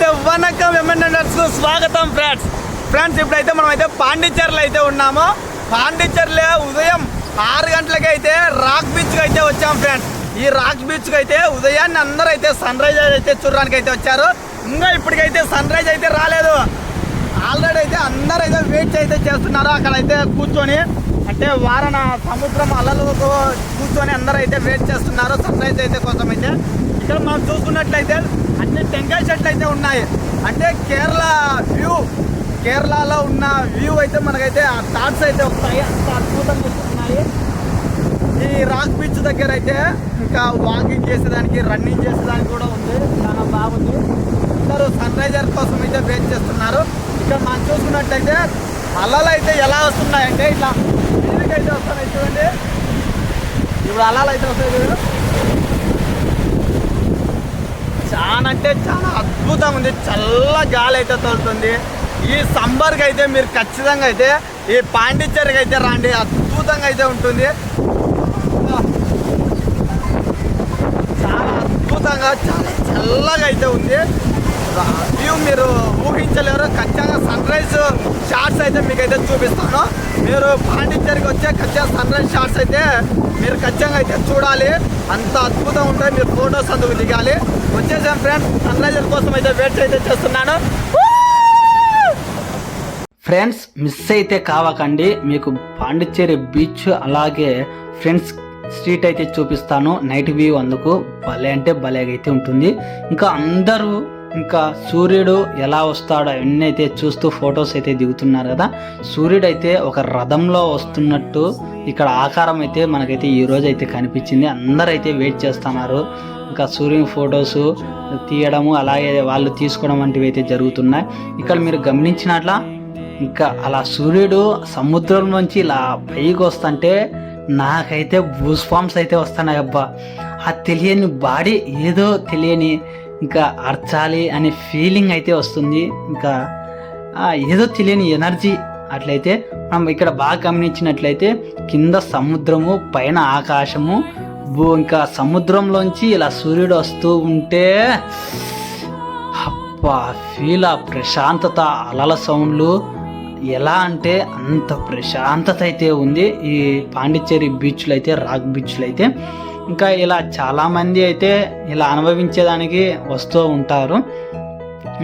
నమస్తే వనకం ఎంఎన్ఎస్ స్వాగతం ఫ్రెండ్స్ ఫ్రెండ్స్ ఇప్పుడైతే మనం అయితే పాండిచ్చేరిలో అయితే ఉన్నాము. పాండిచ్చేరిలో ఉదయం ఆరు గంటలకి అయితే రాక్ బీచ్కి అయితే వచ్చాం ఫ్రెండ్స్ ఈ రాక్ బీచ్కి అయితే ఉదయాన్నే అందరూ అయితే సన్ రైజ్ అయితే చూడడానికి అయితే వచ్చారు. ఇంకా ఇప్పటికైతే సన్ రైజ్ అయితే రాలేదు. ఆల్రెడీ అయితే అందరూ అయితే వెయిట్ అయితే చేస్తున్నారు. అక్కడైతే కూర్చొని అంటే వారణ సముద్రం అలలకు కూర్చొని అందరూ అయితే వెయిట్ చేస్తున్నారు. సన్ రైజ్ అయితే కోసం అయితే ఇక్కడ మనం చూసుకున్నట్లయితే అన్ని టెంకాయ చెట్లు అయితే ఉన్నాయి. అంటే కేరళ వ్యూ కేరళలో ఉన్న వ్యూ అయితే మనకైతే ఆ థాట్స్ అయితే వస్తాయి అంత అద్భుతంగా ఉన్నాయి ఈ రాక్ బీచ్ దగ్గర అయితే ఇంకా వాకింగ్ చేసేదానికి రన్నింగ్ చేసేదానికి కూడా ఉంది. చాలా బాగుంది. అందరూ సన్ రైజర్ కోసం అయితే వెయిట్ చేస్తున్నారు. ఇక్కడ మనం చూసుకున్నట్లయితే అలలు అయితే ఎలా వస్తున్నాయంటే ఇట్లా మీదకైతే వస్తున్నాయి చూడండి. ఇప్పుడు అలలు అయితే వస్తాయి చూడు. చాలా అంటే చాలా అద్భుతంగా ఉంది చల్ల గాలి అయితే తోలుతుంది. ఈ సమ్మర్కి అయితే మీరు ఖచ్చితంగా అయితే ఈ పాండిచ్చేరికి అయితే రండి. అద్భుతంగా అయితే ఉంటుంది. చాలా అద్భుతంగా చాలా చల్లగా అయితే ఉంది వ్యూ మీరు ఊహించలేరు ఖచ్చితంగా సన్ రైజ్ షార్ట్స్ అయితే మీకు అయితే చూపిస్తాను. మీరు పాండిచ్చేరికి వచ్చే ఖచ్చితంగా సన్ రైజ్ షార్ట్స్ అయితే మీరు ఖచ్చితంగా అయితే చూడాలి. అంత అద్భుతం ఉంటాయి మీరు ఫొటోస్ అందుకు దిగాలి. వచ్చేసాం ఫ్రెండ్స్ సన్ రైజర్ కోసం అయితే వెయిట్ అయితే చేస్తున్నాను. ఫ్రెండ్స్ మిస్ అయితే కావకండి. మీకు పాండిచ్చేరి బీచ్ అలాగే ఫ్రెండ్స్ స్ట్రీట్ అయితే చూపిస్తాను. నైట్ వ్యూ అందుకు. భలే అంటే భలేగా అయితే ఉంటుంది. ఇంకా అందరూ ఇంకా సూర్యుడు ఎలా వస్తాడో అవన్నీ అయితే చూస్తూ ఫొటోస్ అయితే దిగుతున్నారు కదా. సూర్యుడు అయితే ఒక రథంలో వస్తున్నట్టు ఇక్కడ ఆకారం అయితే మనకైతే ఈ రోజు అయితే కనిపించింది. అందరూ అయితే వెయిట్ చేస్తున్నారు. ఇంకా సూర్యుని ఫొటోస్ తీయడము అలాగే వాళ్ళు తీసుకోవడం వంటివి అయితే జరుగుతున్నాయి. ఇక్కడ మీరు గమనించినట్ల ఇంకా అలా సూర్యుడు సముద్రం నుంచి ఇలా పైకి వస్తుంటే నాకైతే బూస్ ఫామ్స్ అయితే వస్తున్నాయి అబ్బా. ఆ తెలియని బాడీ ఏదో తెలియని ఇంకా అర్చాలి అనే ఫీలింగ్ అయితే వస్తుంది. ఇంకా ఏదో తెలియని ఎనర్జీ అట్లయితే మనం ఇక్కడ బాగా గమనించినట్లయితే కింద సముద్రము పైన ఆకాశము భూ ఇంకా సముద్రంలోంచి ఇలా సూర్యుడు వస్తూ ఉంటే అబ్బా ఫీల్ ఆ ప్రశాంతత అలల సౌండ్లు ఎలా అంటే అంత ప్రశాంతత అయితే ఉంది. ఈ పాండిచ్చేరి బీచ్లు అయితే రాక్ బీచ్లు అయితే ఇంకా ఇలా చాలామంది అయితే ఇలా అనుభవించేదానికి వస్తూ ఉంటారు.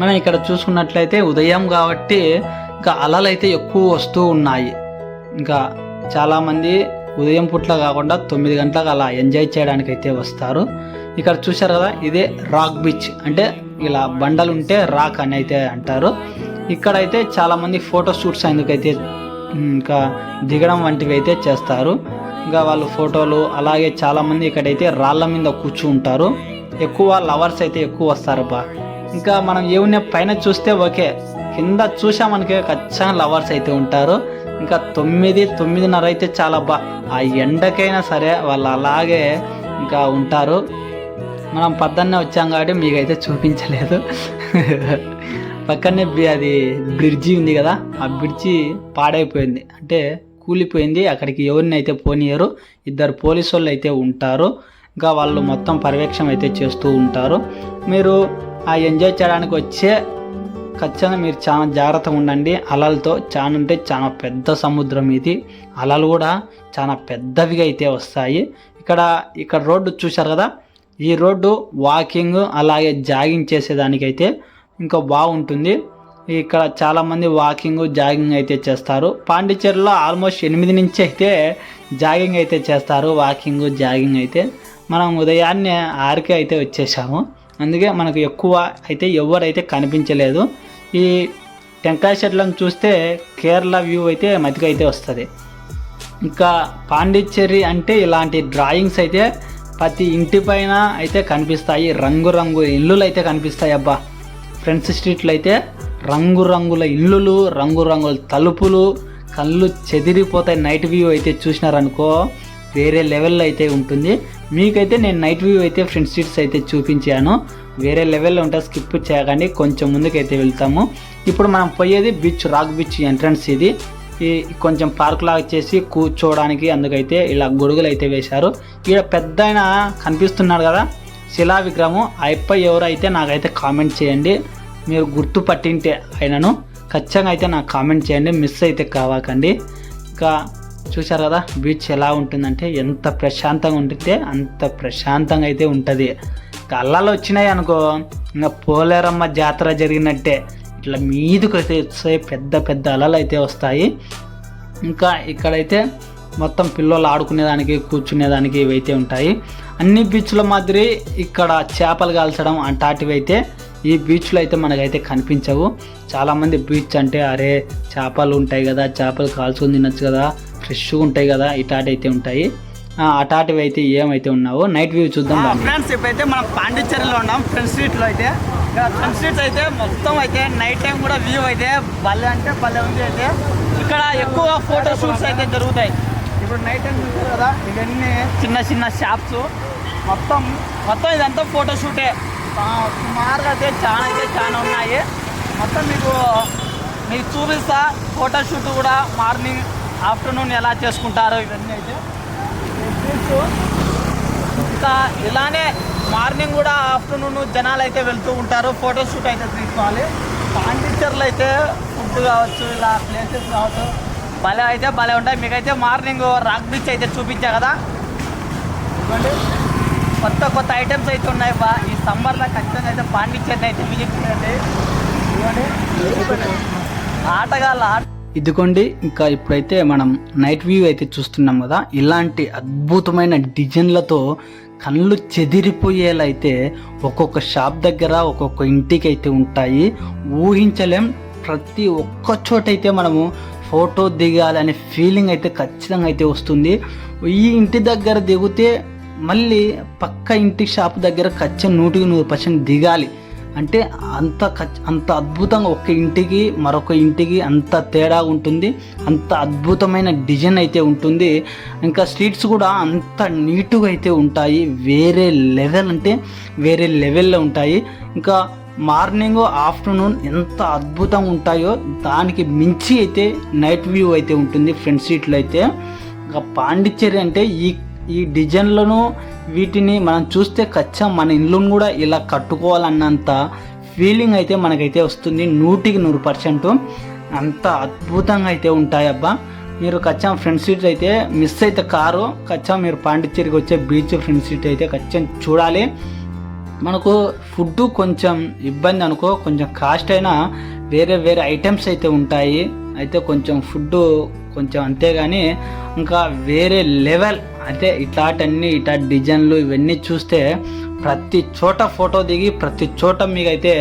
మనం ఇక్కడ చూసుకున్నట్లయితే ఉదయం కాబట్టి ఇంకా అలలు అయితే ఎక్కువ వస్తూ ఉన్నాయి. ఇంకా చాలామంది ఉదయం పుట్ల కాకుండా తొమ్మిది గంటలకు అలా ఎంజాయ్ చేయడానికి అయితే వస్తారు. ఇక్కడ చూశారు కదా ఇదే రాక్ బీచ్. అంటే ఇలా బండలు ఉంటే రాక్ అని అయితే అంటారు. ఇక్కడైతే చాలామంది ఫోటో షూట్స్ అందుకైతే ఇంకా దిగడం వంటివి అయితే చేస్తారు. ఇంకా వాళ్ళు ఫోటోలు అలాగే చాలామంది ఇక్కడైతే రాళ్ళ మీద కూర్చుంటారు. ఎక్కువ లవర్స్ అయితే ఎక్కువ వస్తారు బా ఇంకా మనం ఏమున్నా పైన చూస్తే ఓకే. కింద చూసామనుకే ఖచ్చితంగా లవర్స్ అయితే ఉంటారు. ఇంకా తొమ్మిది తొమ్మిదిన్నర అయితే చాలా బా ఆ ఎండకైనా సరే వాళ్ళు అలాగే ఇంకా ఉంటారు. మనం పద్దన్నే వచ్చాం కాబట్టి మీకైతే చూపించలేదు. పక్కనే బి- అది బ్రిడ్జి ఉంది కదా ఆ బ్రిడ్జి పాడైపోయింది. అంటే కూలిపోయింది. అక్కడికి ఎవరిని అయితే పోనీయరు ఇద్దరు పోలీసు వాళ్ళు అయితే ఉంటారు. ఇంకా వాళ్ళు మొత్తం పర్యవేక్షణ అయితే చేస్తూ ఉంటారు. మీరు ఆ ఎంజాయ్ చేయడానికి వచ్చే ఖచ్చితంగా మీరు చాలా జాగ్రత్తగా ఉండండి. అలలతో చాలా అంటే చాలా పెద్ద సముద్రం ఇది. అలలు కూడా చాలా పెద్దవిగా అయితే వస్తాయి. ఇక్కడ ఇక్కడ రోడ్డు చూశారు కదా? ఈ రోడ్డు వాకింగ్ అలాగే జాగింగ్ చేసేదానికైతే ఇంకా బాగుంటుంది. ఇక్కడ చాలామంది వాకింగ్ జాగింగ్ అయితే చేస్తారు. పాండిచ్చేరిలో ఆల్మోస్ట్ ఎనిమిది నుంచి అయితే జాగింగ్ అయితే చేస్తారు. వాకింగ్ జాగింగ్ అయితే. మనం ఉదయాన్నే ఆరుకే అయితే వచ్చేసాము. అందుకే మనకు ఎక్కువ అయితే ఎవరైతే కనిపించలేదు. ఈ టెంకాయ చెట్లను చూస్తే కేరళ వ్యూ అయితే మతికి అయితే వస్తుంది. ఇంకా పాండిచ్చేరి అంటే ఇలాంటి డ్రాయింగ్స్ అయితే ప్రతి ఇంటి పైన అయితే కనిపిస్తాయి. రంగురంగు ఇల్లులు అయితే కనిపిస్తాయి అబ్బా. ఫ్రెండ్స్ స్ట్రీట్లో అయితే రంగురంగుల ఇల్లులు రంగురంగుల తలుపులు కళ్ళు చెదిరిపోతాయి నైట్ వ్యూ అయితే చూసినారనుకో వేరే లెవెల్లో అయితే ఉంటుంది. మీకైతే నేను నైట్ వ్యూ అయితే ఫ్రెండ్ సీట్స్ అయితే చూపించాను. వేరే లెవెల్లో ఉంటే స్కిప్ చేయకండి కొంచెం ముందుకైతే వెళ్తాము. ఇప్పుడు మనం పోయేది బీచ్ రాక్ బీచ్ ఎంట్రన్స్ ఇది. ఈ కొంచెం పార్క్ లాగా చేసి కూర్చోవడానికి అందుకైతే ఇలా గొడుగులు అయితే వేశారు. ఇక్కడ పెద్ద కనిపిస్తున్నాడు కదా శిలా విగ్రహము. అయిపోయి ఎవరైతే నాకైతే కామెంట్ చేయండి. మీరు గుర్తు పట్టింటే అయినను ఖచ్చితంగా అయితే నాకు కామెంట్ చేయండి. మిస్ అయితే కావాకండి. ఇంకా చూశారు కదా బీచ్ ఎలా ఉంటుందంటే ఎంత ప్రశాంతంగా ఉంటే అంత ప్రశాంతంగా అయితే ఉంటుంది. ఇంకా అల్లాలు వచ్చినాయి అనుకో ఇంకా పోలేరమ్మ జాతర జరిగినట్టే. ఇట్లా మీదకి అయితే వస్తాయి పెద్ద పెద్ద అలలు అయితే వస్తాయి. ఇంకా ఇక్కడైతే మొత్తం పిల్లలు ఆడుకునేదానికి కూర్చునేదానికి ఇవైతే ఉంటాయి. అన్ని బీచ్ల మాదిరి ఇక్కడ చేపలు కాల్చడం అట్లాంటివి అయితే ఈ బీచ్లో అయితే మనకైతే కనిపించవు. చాలామంది బీచ్ అంటే అరే చేపలు ఉంటాయి కదా చేపలు కాల్చుకొని తినొచ్చు కదా ఫ్రెష్గా ఉంటాయి కదా ఇటాటి అయితే ఉంటాయి. ఆ, అటాటివి అయితే ఏమైతే ఉన్నావో నైట్ వ్యూ చూద్దాం రండి. ఫ్రెండ్స్ ఇప్పుడైతే మనం పాండిచ్చేరిలో ఉన్నాం ఫ్రంట్ స్ట్రీట్లో అయితే. ఫ్రంట్ స్ట్రీట్ అయితే మొత్తం అయితే నైట్ టైం కూడా వ్యూ అయితే భలే అంటే భలే ఉంది అయితే. ఇక్కడ ఎక్కువ ఫోటో షూట్స్ అయితే జరుగుతాయి ఇప్పుడు నైట్ టైం చూసారు కదా ఇవన్నీ చిన్న చిన్న షాప్స్ మొత్తం మొత్తం ఇదంతా ఫోటో షూటే సుమారుగా అయితే చాలా అయితే చాలా ఉన్నాయి. మొత్తం మీకు మీకు చూపిస్తా. ఫోటోషూట్ కూడా మార్నింగ్ ఆఫ్టర్నూన్ ఎలా చేసుకుంటారో ఇవన్నీ అయితే. ఇంకా ఇలానే మార్నింగ్ కూడా ఆఫ్టర్నూన్ జనాలు అయితే వెళ్తూ ఉంటారు. ఫోటోషూట్ అయితే తీసుకోవాలి. పాండిచర్లు అయితే ఫుడ్ కావచ్చు ఇలా ప్లేసెస్ కావచ్చు. భలే అయితే భలే ఉంటాయి. మీకైతే మార్నింగ్ రాక్ బీచ్ అయితే చూపించా కదా. ఇవ్వండి. కొత్త కొత్త ఐటమ్స్ అయితే ఉన్నాయి బా. ఈ సమ్మర్లో ఖచ్చితంగా అయితే పాండిచ్చేది అయితే విజిట్ చేయండి ఆటగాళ్ళ ఆట. ఇదిగోండి ఇంకా ఇప్పుడైతే మనం నైట్ వ్యూ అయితే చూస్తున్నాం కదా. ఇలాంటి అద్భుతమైన డిజైన్లతో కళ్ళు చెదిరిపోయేలా అయితే ఒక్కొక్క షాప్ దగ్గర ఒక్కొక్క ఇంటికి అయితే ఉంటాయి. ఊహించలేం ప్రతి ఒక్క చోట అయితే మనము ఫోటో దిగాలనే ఫీలింగ్ అయితే ఖచ్చితంగా అయితే వస్తుంది. ఈ ఇంటి దగ్గర దిగితే మళ్ళీ పక్క ఇంటి షాప్ దగ్గర ఖర్చు నూటికి నూరు పర్సెంట్ దిగాలి. అంటే అంత ఖచ్- అంత అద్భుతంగా ఒక ఇంటికి మరొక ఇంటికి అంత తేడా ఉంటుంది. అంత అద్భుతమైన డిజైన్ అయితే ఉంటుంది. ఇంకా స్ట్రీట్స్ కూడా అంత నీటుగా అయితే ఉంటాయి. వేరే లెవెల్ అంటే వేరే లెవెల్లో ఉంటాయి. ఇంకా మార్నింగ్ ఆఫ్టర్నూన్ ఎంత అద్భుతంగా ఉంటాయో దానికి మించి అయితే నైట్ వ్యూ అయితే ఉంటుంది. ఫ్రంట్ సీట్లో అయితే. ఇంకా పాండిచ్చేరి అంటే ఈ ఈ డిజైన్లను వీటిని మనం చూస్తే ఖచ్చితంగా మన ఇల్లును కూడా ఇలా కట్టుకోవాలన్నంత ఫీలింగ్ అయితే మనకైతే వస్తుంది. నూటికి నూరు పర్సెంట్. అంత అద్భుతంగా అయితే ఉంటాయి అబ్బా. మీరు ఖచ్చితంగా ఫ్రంట్ సీట్ అయితే మిస్ అయితే కారు. ఖచ్చితంగా మీరు పాండిచ్చేరికి వచ్చే బీచ్ ఫ్రంట్ సీట్ అయితే ఖచ్చితంగా చూడాలి. మనకు ఫుడ్ కొంచెం ఇబ్బంది అనుకో కొంచెం కాస్ట్ అయినా వేరే వేరే ఐటమ్స్ అయితే ఉంటాయి. అయితే కొంచెం ఫుడ్ కొంచెం అంతేగాని ఇంకా వేరే లెవెల్ అంటే ఇట్లాంటివన్నీ ఇట్లా డిజైన్లు ఇవన్నీ చూస్తే ప్రతి చోట ఫోటో దిగి ప్రతి చోట మీకైతే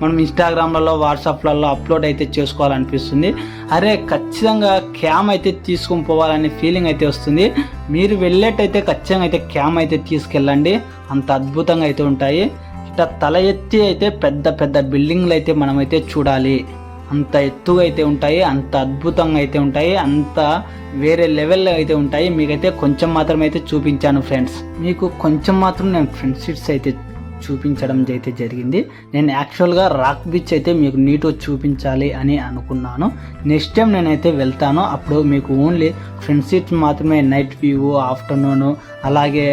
మనం ఇన్స్టాగ్రామ్లలో వాట్సాప్లలో అప్లోడ్ అయితే చేసుకోవాలనిపిస్తుంది. అరే ఖచ్చితంగా క్యామ్ అయితే తీసుకుని పోవాలనే ఫీలింగ్ అయితే వస్తుంది. మీరు వెళ్ళేటైతే ఖచ్చితంగా అయితే క్యామ్ అయితే తీసుకెళ్ళండి. అంత అద్భుతంగా అయితే ఉంటాయి. ఇట్లా తల ఎత్తి అయితే పెద్ద పెద్ద బిల్డింగ్లు అయితే మనమైతే చూడాలి. అంత ఎత్తుగా అయితే ఉంటాయి అంత అద్భుతంగా అయితే ఉంటాయి అంత వేరే లెవెల్లో అయితే ఉంటాయి. మీకైతే కొంచెం మాత్రం అయితే చూపించాను ఫ్రెండ్స్ మీకు కొంచెం మాత్రం నేను ఫ్రెండ్ సీట్స్ అయితే చూపించడం అయితే జరిగింది. నేను యాక్చువల్గా రాక్ బీచ్ అయితే మీకు నీట్గా చూపించాలి అని అనుకున్నాను. నెక్స్ట్ టైం నేనైతే వెళ్తాను. అప్పుడు మీకు ఓన్లీ ఫ్రెండ్ సీట్స్ మాత్రమే నైట్ వ్యూ ఆఫ్టర్నూన్ అలాగే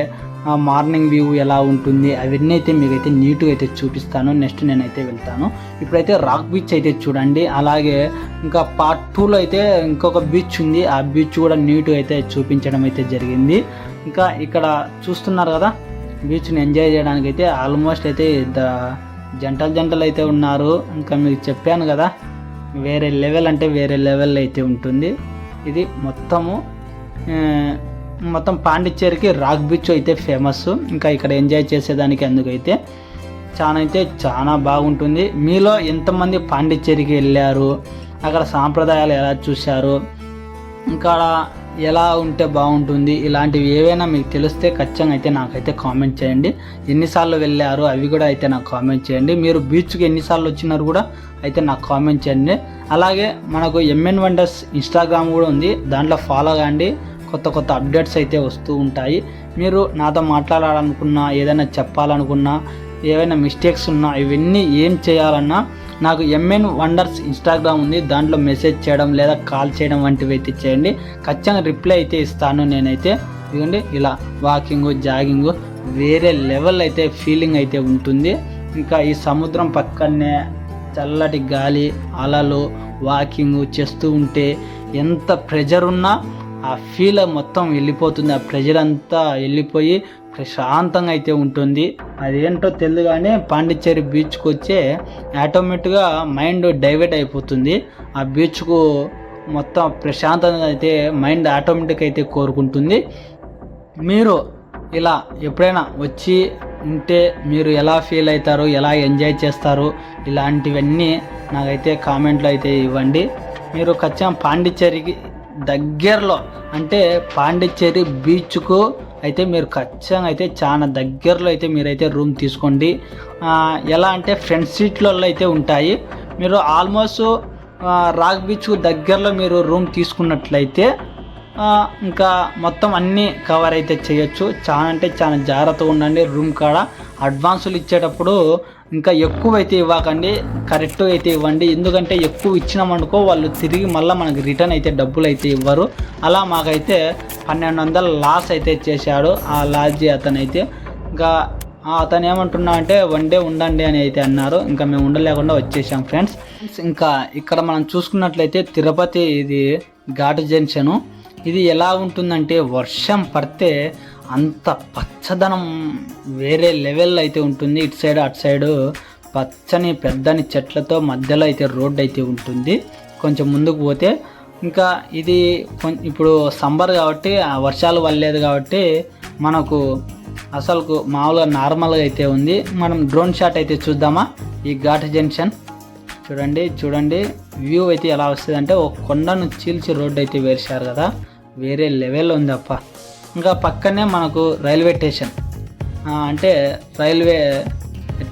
మార్నింగ్ వ్యూ ఎలా ఉంటుంది అవన్నీ అయితే మీకైతే నీట్గా అయితే చూపిస్తాను. నెక్స్ట్ నేనైతే వెళ్తాను. ఇప్పుడైతే రాక్ బీచ్ అయితే చూడండి. అలాగే ఇంకా పార్ట్ టూలో అయితే ఇంకొక బీచ్ ఉంది. ఆ బీచ్ కూడా నీట్గా అయితే చూపించడం అయితే జరిగింది. ఇంకా ఇక్కడ చూస్తున్నారు కదా బీచ్ని ఎంజాయ్ చేయడానికి అయితే ఆల్మోస్ట్ అయితే ద- జంటలు జంటలు అయితే ఉన్నారు. ఇంకా మీకు చెప్పాను కదా వేరే లెవెల్ అంటే వేరే లెవెల్ అయితే ఉంటుంది. ఇది మొత్తము మొత్తం పాండిచ్చేరికి రాక్ బీచ్ అయితే ఫేమస్ ఇంకా ఇక్కడ ఎంజాయ్ చేసేదానికి అందుకైతే చాలా అయితే చాలా బాగుంటుంది. మీలో ఎంతమంది పాండిచ్చేరికి వెళ్ళారు? అక్కడ సాంప్రదాయాలు ఎలా చూశారు? ఇంకా ఎలా ఉంటే బాగుంటుంది? ఇలాంటివి ఏవైనా మీకు తెలిస్తే ఖచ్చితంగా అయితే నాకైతే కామెంట్ చేయండి. ఎన్నిసార్లు వెళ్ళారు? అవి కూడా అయితే నాకు కామెంట్ చేయండి. మీరు బీచ్కి ఎన్నిసార్లు వచ్చినారు కూడా అయితే నాకు కామెంట్ చేయండి. అలాగే మనకు ఎంఎన్ వండర్స్ ఇన్స్టాగ్రామ్ కూడా ఉంది. దాంట్లో ఫాలో కాండి. కొత్త కొత్త అప్డేట్స్ అయితే వస్తూ ఉంటాయి. మీరు నాతో మాట్లాడాలనుకున్నా ఏదైనా చెప్పాలనుకున్నా ఏవైనా మిస్టేక్స్ ఉన్నా ఇవన్నీ ఏం చేయాలన్నా నాకు ఎంఎన్ వండర్స్ ఇన్స్టాగ్రామ్ ఉంది. దాంట్లో మెసేజ్ చేయడం లేదా కాల్ చేయడం వంటివి అయితే చేయండి. ఖచ్చితంగా రిప్లై అయితే ఇస్తాను నేనైతే. ఎందుకంటే ఇలా వాకింగ్ జాగింగ్ వేరే లెవెల్ అయితే ఫీలింగ్ అయితే ఉంటుంది. ఇంకా ఈ సముద్రం పక్కనే చల్లటి గాలి అలలు వాకింగ్ చేస్తూ ఉంటే ఎంత ప్రెజర్ ఉన్నా ఆ ఫీల్ మొత్తం వెళ్ళిపోతుంది. ఆ ప్రెజర్ అంతా వెళ్ళిపోయి ప్రశాంతంగా అయితే ఉంటుంది. అదేంటో తెలియగానే పాండిచ్చేరి బీచ్కి వచ్చే ఆటోమేటిక్గా మైండ్ డైవర్ట్ అయిపోతుంది. ఆ బీచ్కు మొత్తం ప్రశాంతంగా అయితే మైండ్ ఆటోమేటిక్ అయితే కోరుకుంటుంది. మీరు ఇలా ఎప్పుడైనా వచ్చి ఉంటే మీరు ఎలా ఫీల్ అవుతారు ఎలా ఎంజాయ్ చేస్తారు ఇలాంటివన్నీ నాకైతే కామెంట్లో అయితే ఇవ్వండి. మీరు ఖచ్చితంగా పాండిచ్చేరికి దగ్గరలో అంటే పాండిచ్చేరి బీచ్కు అయితే మీరు ఖచ్చితంగా అయితే చాలా దగ్గరలో అయితే మీరైతే రూమ్ తీసుకోండి. ఎలా అంటే ఫ్రంట్ సీట్లలో అయితే ఉంటాయి. మీరు ఆల్మోస్ట్ రాక్ బీచ్కు దగ్గరలో మీరు రూమ్ తీసుకున్నట్లయితే ఇంకా మొత్తం అన్నీ కవర్ అయితే చేయొచ్చు. చాలా అంటే చాలా జాగ్రత్తగా ఉండండి రూమ్ కాడ. అడ్వాన్సులు ఇచ్చేటప్పుడు ఇంకా ఎక్కువ అయితే ఇవ్వకండి కరెక్ట్ అయితే ఇవ్వండి. ఎందుకంటే ఎక్కువ ఇచ్చినామనుకో వాళ్ళు తిరిగి మళ్ళీ మనకి రిటర్న్ అయితే డబ్బులు అయితే ఇవ్వరు. అలా మాకైతే పన్నెండు వందల లాస్ అయితే చేశాడు ఆ లాజీ అతనైతే. ఇంకా అతను ఏమంటున్నా అంటే వన్ డే ఉండండి అని అయితే అన్నారు. ఇంకా మేము ఉండలేకుండా వచ్చేసాం ఫ్రెండ్స్ ఇంకా ఇక్కడ మనం చూసుకున్నట్లయితే తిరుపతి ఇది ఘాటు జంక్షను. ఇది ఎలా ఉంటుందంటే వర్షం పడితే అంత పచ్చదనం వేరే లెవెల్ అయితే ఉంటుంది. ఇటు సైడ్ అటు సైడు పచ్చని పెద్దని చెట్లతో మధ్యలో అయితే రోడ్ అయితే ఉంటుంది. కొంచెం ముందుకు పోతే ఇంకా ఇది కొం- ఇప్పుడు సమ్మర్ కాబట్టి ఆ వర్షాలు వల్లేదు కాబట్టి మనకు అసలుకు మామూలుగా నార్మల్గా అయితే ఉంది. మనం డ్రోన్ షాట్ అయితే చూద్దామా? ఈ ఘాట్ జంక్షన్. చూడండి చూడండి. వ్యూ అయితే ఎలా వస్తుంది అంటే ఒక కొండను చీల్చి రోడ్డు అయితే వేశారు కదా. వేరే లెవెల్ ఉంది అప్ప ఇంకా పక్కనే మనకు రైల్వే స్టేషన్. అంటే రైల్వే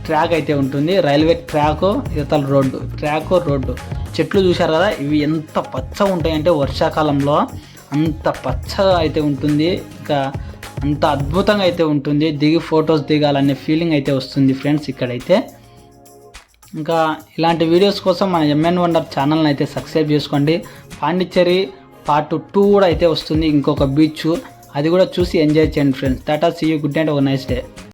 ట్రాక్ అయితే ఉంటుంది. రైల్వే ట్రాక్ ఇవతల రోడ్డు. Track road. చెట్లు చూశారు కదా ఇవి ఎంత పచ్చగా ఉంటాయంటే వర్షాకాలంలో అంత పచ్చగా అయితే ఉంటుంది. ఇంకా అంత అద్భుతంగా అయితే ఉంటుంది. దిగి ఫొటోస్ దిగాలనే ఫీలింగ్ అయితే వస్తుంది ఫ్రెండ్స్ ఇక్కడైతే. ఇంకా ఇలాంటి వీడియోస్ కోసం మన ఎంఎన్ వండర్ ఛానల్ని అయితే సబ్స్క్రైబ్ చేసుకోండి. పాండిచ్చేరి పార్ట్ టూ కూడా అయితే వస్తుంది. ఇంకొక బీచ్. అది కూడా చూసి ఎంజాయ్ చేయండి friends tata see you good night ఒక నైస్ డే